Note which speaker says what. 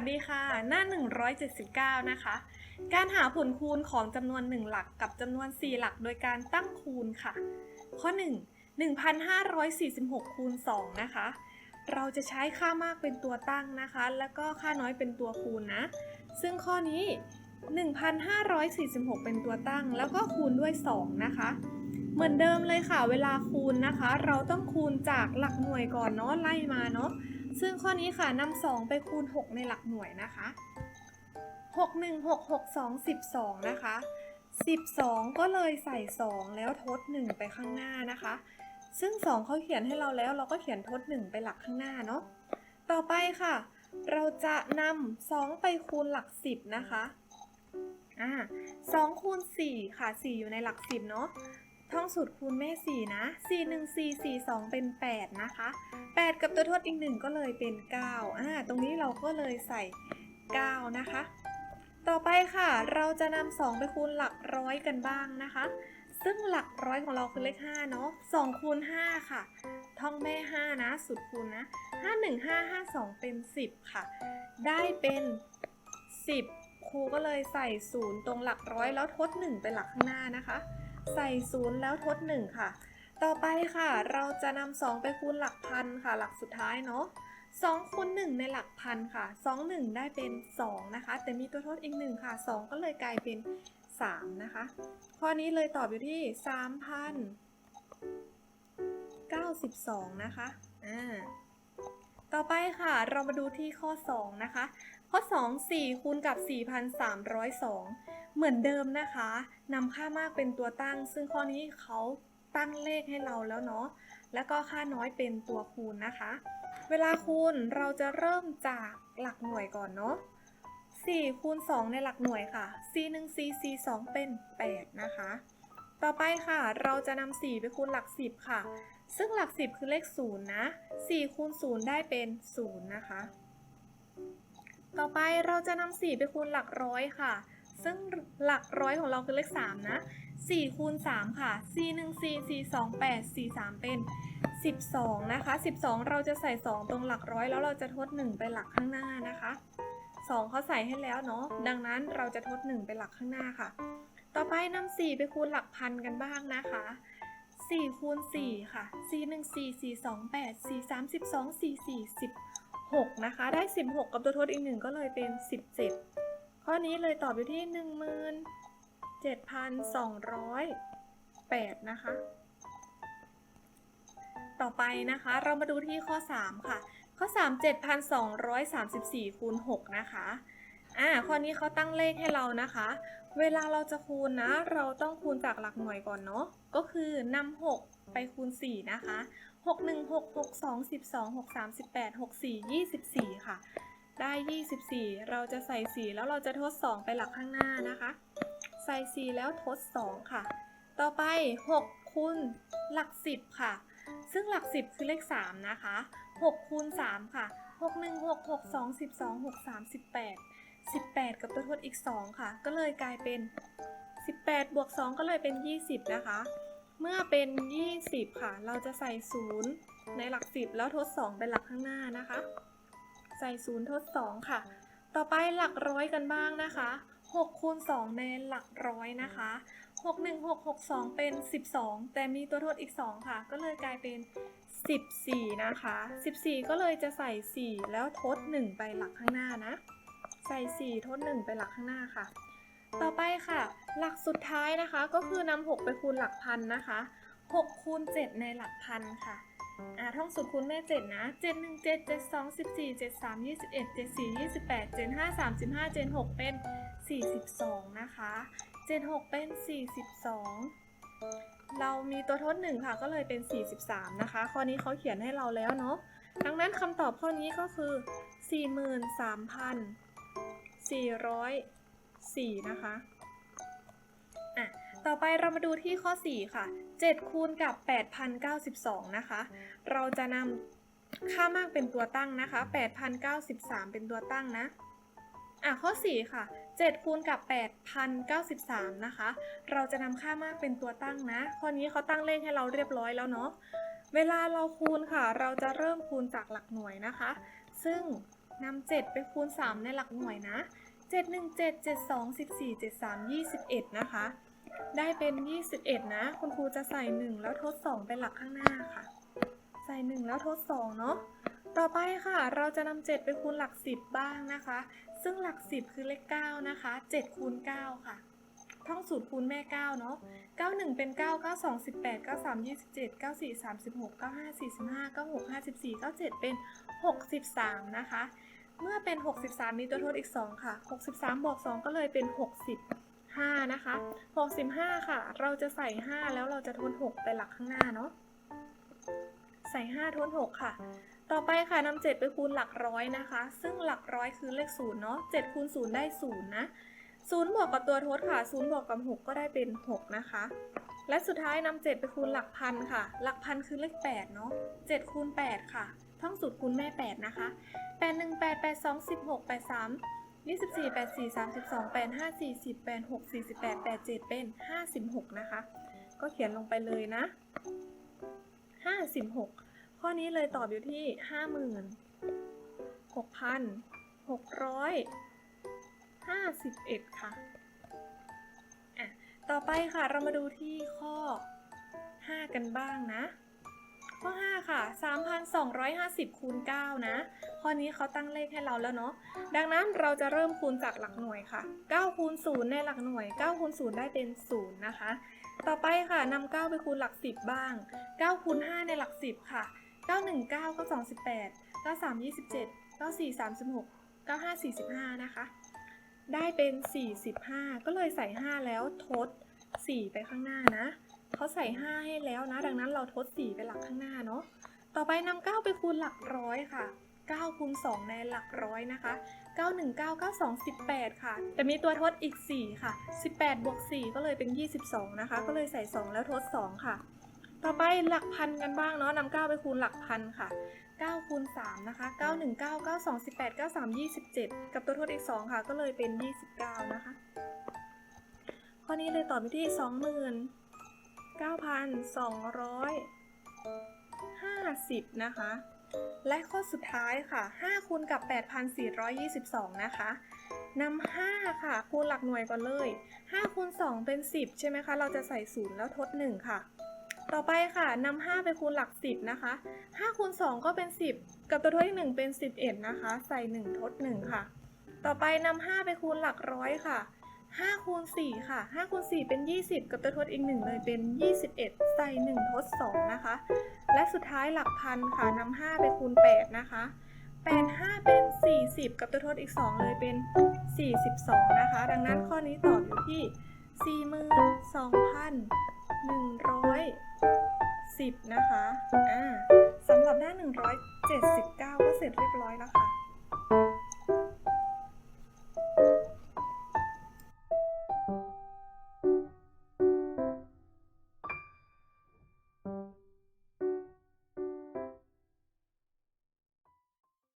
Speaker 1: สดีค่ะ หน้า 179 นะคะ การหาผลคูณของจำนวน 1 หลักกับจำนวน 4 หลักโดยการตั้งคูณค่ะ ข้อ 1 1,546 คูณ 2 นะคะ เราจะใช้ค่ามากเป็นตัวตั้งนะคะ แล้วก็ค่าน้อยเป็นตัวคูณนะ ซึ่งข้อนี้ 1,546 เป็นตัวตั้ง แล้วก็คูณด้วย 2 นะคะ เหมือนเดิมเลยค่ะ เวลาคูณนะคะ เราต้องคูณจากหลักหน่วยก่อนเนาะ ไล่มาเนาะ ซึ่งข้อนี้ค่ะนำ2ไปคูณ 6 ในหลักหน่วยนะคะ 6 1 6 6 2 12 นะคะ 12 ก็เลยใส่ 2 แล้วทด 1 ไปข้างหน้านะคะ ซึ่ง 2เขาเขียนให้เราแล้วเราก็เขียนทด 1 ไปหลักข้างหน้าเนาะ ต่อไปค่ะ เราจะนำ2ไปคูณหลัก 10 นะคะอ่า2คูณ4ค่ะ 4 อยู่ในหลัก 10 เนาะ ท่องสูตรคูณแม่ 4 นะ 4 1 4 4 2 เป็น 8 นะคะ 8 กับตัวทดอีก 1 ก็เลยเป็น 9อ่าตรงนี้เราก็เลยใส่ 9 นะคะ ต่อไปค่ะ เราจะนำ2ไปคูณหลักร้อยกันบ้างนะคะ ซึ่งหลักร้อยของเราคือเลข 5 เนาะ2คูณ 5 ค่ะ ท่องแม่ 5 นะสุดคูณนะ 5 1 5 5 2 เป็น 10 ค่ะ ได้เป็น 10 ครูก็เลยใส่ 0 ตรงหลักร้อยแล้วทด 1 ไปหลักข้างหน้านะคะ ใส่0แล้วทด 1 ค่ะ ต่อไปค่ะ เราจะนำ2ไปคูณหลักพันค่ะ หลักสุดท้ายเนาะ2คูณ1ในหลักพันค่ะ 2 1 ได้เป็น 2 นะคะ แต่มีตัวทดอีก 1 ค่ะ 2 ก็เลยกลายเป็น 3 นะคะ ข้อนี้เลยตอบอยู่ที่ 3,092 นะคะ อ่า ต่อไปค่ะ เรามาดูที่ข้อ 2 นะคะ ข้อ 2 4คูณกับ 4,302 เหมือนเดิมนะคะนำค่ามากเป็นตัวตั้ง ซึ่งข้อนี้เขาตั้งเลขให้เราแล้วเนาะแล้วก็ค่าน้อยเป็นตัวคูณนะคะ เวลาคูณเราจะเริ่มจากหลักหน่วยก่อนเนาะ4คูณ2ในหลักหน่วยค่ะ c 1 c c 2เป็น 8 นะคะ ต่อไปค่ะ เราจะนำ4ไปคูณหลัก 10 ค่ะ ซึ่งหลัก 10 คือเลข 0 นะ 4คูณ0ได้เป็น 0 นะคะ ต่อไปเราจะนำ4ไปคูณหลักร้อยค่ะ ซึ่งหลักร้อยของเราคือเลข 3 นะ 4 คูณ 3 ค่ะ c 1 c c 2 8 c 3เป็น 12 นะคะ 12 เราจะใส่ 2 ตรงหลักร้อย แล้วเราจะทด 1 ไปหลักข้างหน้านะคะ 2เขาใส่ให้แล้วเนาะ ดังนั้นเราจะทด 1 ไปหลักข้างหน้าค่ะ ต่อไปนำ4ไปคูณหลักพันกันบ้างนะคะ4คูณ4ค่ะ c 1 4 4 2 8 c 3 12 c 4 16 นะคะ ได้ 16 กับตัวทดอีก 1 ก็เลยเป็น 17 ข้อนี้เลยตอบอยู่ที่ 17,208 นะคะ ต่อไปนะคะเรามาดูที่ข้อ 3 ค่ะ ข้อ 3 7,234คูณ6นะคะอ่าข้อนี้เขาตั้งเลขให้เรานะคะ เวลาเราจะคูณนะ เราต้องคูณจากหลักหน่วยก่อนเนาะ ก็คือนำ6ไปคูณ 4 นะคะ 6 1 6 6 2 12 6 3 18 6 4 24 ค่ะ ได้ 24 เราจะใส่ 4 แล้วเราจะทด 2 ไปหลักข้างหน้านะคะ ใส่ 4 แล้วทด 2 ค่ะ ต่อไป 6คูณหลัก 10 ค่ะ ซึ่งหลัก 10 คือเลข 3 นะคะ6คูณ3ค่ะ 6 1 6 6 2 12 6 3 18 18 กับตัวทดอีก 2 ค่ะ ก็เลยกลายเป็น 18 บวก 2 ก็เลยเป็น 20 นะคะ เมื่อเป็น 20 ค่ะ เราจะใส่ 0 ในหลัก 10 แล้วทด 2 เป็นหลักข้างหน้านะคะ ใส่0ทด2ค่ะ ต่อไปหลักร้อยกันบ้างนะคะ6คูณ2ในหลักร้อยนะคะ 6 1 6 6 2 เป็น 12 แต่มีตัวทดอีก 2 ค่ะ ก็เลยกลายเป็น 14 นะคะ 14 ก็เลยจะใส่ 4 แล้วทด 1 ไปหลักข้างหน้านะ ใส่ 4 ทด 1 ไปหลักข้างหน้าค่ะ ต่อไปค่ะ หลักสุดท้ายนะคะ ก็คือนำ6ไปคูณหลักพันนะคะ 6คูณ7ในหลักพันค่ะ อ่าท่องสูตรคูณแม่7นะ7 1 7 7 2 14 7 3 21 7 4 28 7 5 35 7 6เป็น42นะคะ7 6เป็น42เรามีตัวทด1ค่ะก็เลยเป็น 43 นะคะ ข้อนี้เขาเขียนให้เราแล้วเนาะ ดังนั้นคำตอบข้อนี้ก็คือ 43,404 นะคะอะ ต่อไปเรามาดูที่ข้อ 4 ค่ะ 7 คูณกับ 8,092 นะคะ เราจะนำค่ามากเป็นตัวตั้งนะคะ 8,093 เป็นตัวตั้งนะ อะข้อ 4 ค่ะ 7 คูณกับ 8,093 นะคะ เราจะนำค่ามากเป็นตัวตั้งนะ ข้อนี้เขาตั้งเลขให้เราเรียบร้อยแล้วเนาะ เวลาเราคูณค่ะ เราจะเริ่มคูณจากหลักหน่วยนะคะ ซึ่งนำเจ็ดไปคูณสามในหลักหน่วยนะเจ็ดหนึ่งเจ็ดเจ็ดสองสิบสี่เจ็ดสามยี่สิบเอ็ดนะคะ ได้เป็นยี่สิบเอ็ดนะ คุณครูจะใส่หนึ่งแล้วทดสองเป็นหลักข้างหน้าค่ะ ใส่หนึ่งแล้วทดสองเนาะต่อไปค่ะ เราจะนำ7ไปคูณหลัก 10 บ้างนะคะ ซึ่งหลัก 10 คือเลข 9 นะคะ 7 คูณ 9 ค่ะ ท่องสูตรคูณแม่ 9 เนาะ91 เป็น 9 92 18 93 27 94 36 95 45 96 54 97 เป็น 63 นะคะ เมื่อเป็น 63 มีตัวทดอีก 2 ค่ะ 63 บวก 2 ก็เลยเป็น 5 นะคะ 65 ค่ะ เราจะใส่ 5 แล้วเราจะทด6ไปหลักข้างหน้าเนาะ ใส่ 5ทด6ค่ะ ต่อไปค่ะนำ7ไปคูณหลักร้อยนะคะ ซึ่งหลักร้อยคือเลขศูนย์เนาะ7คูณ0ได้0นะ0บวกกับตัวทดค่ะ0บวกกับ 6 ก็ได้เป็น 6 นะคะ และสุดท้ายนำ7ไปคูณหลักพันค่ะ หลักพันคือเลข8เนาะ7คูณ8ค่ะท่องสูตรคูณแม่ 8 นะคะ 8 1 8 8 2 16 8 3 24 8 4 32 8 5 40 8 6 48 8 7 เป็น 56 นะคะ ก็เขียนลงไปเลยนะ 56 ข้อนี้เลยตอบอยู่ที่ 56,651 ค่ะอะ ต่อไปค่ะเรามาดูที่ข้อ 5 กันบ้างนะ ข้อ 5 ค่ะ 3,250 คูณ 9 นะ ข้อนี้เขาตั้งเลขให้เราแล้วเนาะ ดังนั้นเราจะเริ่มคูณจากหลักหน่วยค่ะ 9 คูณ 0 ในหลักหน่วย 9 คูณ 0 ได้เป็น 0 นะคะ ต่อไปค่ะนำ9ไปคูณหลัก 10 บ้าง 9 คูณ 5 ในหลัก 10 ค่ะ 9 1 9 9 2 18 9 3 27 9 4 36 9 5 45 นะคะ ได้เป็น 45 ก็เลยใส่ 5 แล้วทด 4 ไปข้างหน้านะ เขาใส่ 5 ให้แล้วนะ ดังนั้นเราทด4ไปหลักข้างหน้าเนาะ ต่อไปนำ9ไปคูณหลักร้อยค่ะ9คูณ2ในหลักร้อยนะคะ 9 1 9 9 2 18 ค่ะแต่มีตัวทดอีก 4 ค่ะ 18 บวก 4 ก็เลยเป็น 22 นะคะ ก็เลยใส่ 2 แล้วทด 2 ค่ะ ต่อไปหลักพันกันบ้างเนาะนำ9ไปคูณหลักพันค่ะ9คูณ3นะคะ 9 1 9 9 2 18 9 3 27 กับตัวทดอีก 2 ค่ะ ก็เลยเป็น 29 นะคะ ข้อนี้เลยตอบไปที่ 9,250 นะคะ และข้อสุดท้ายค่ะ 5 คูณกับ 8,422 นะคะนำ5ค่ะ คูณหลักหน่วยก่อนเลย 5 คูณ 2 เป็น 10 ใช่ไหมคะ เราจะใส่0แล้วทด 1 ค่ะ ต่อไปค่ะนำ5ไปคูณหลัก 10 นะคะ 5 คูณ 2 ก็เป็น 10 กับตัวทดอีก1เป็น 11 นะคะ ใส่ 1 ทด 1 ค่ะ ต่อไปนำ5ไปคูณหลักร้อยค่ะ 5คูณ4ค่ะ5คูณ4เป็น 20 กับตัวทดอีก 1 เลยเป็น 21 ใส่ 1 ทด 2 นะคะ และสุดท้ายหลักพันค่ะนำ5ไปคูณ 8 นะคะ 8 5 เป็น 40 กับตัวทดอีก 2 เลยเป็น 42 นะคะ ดังนั้นข้อนี้ตอบอยู่ที่ 42,110 นะคะอ่าสำหรับหน้า 179 ก็เสร็จเรียบร้อยแล้วค่ะ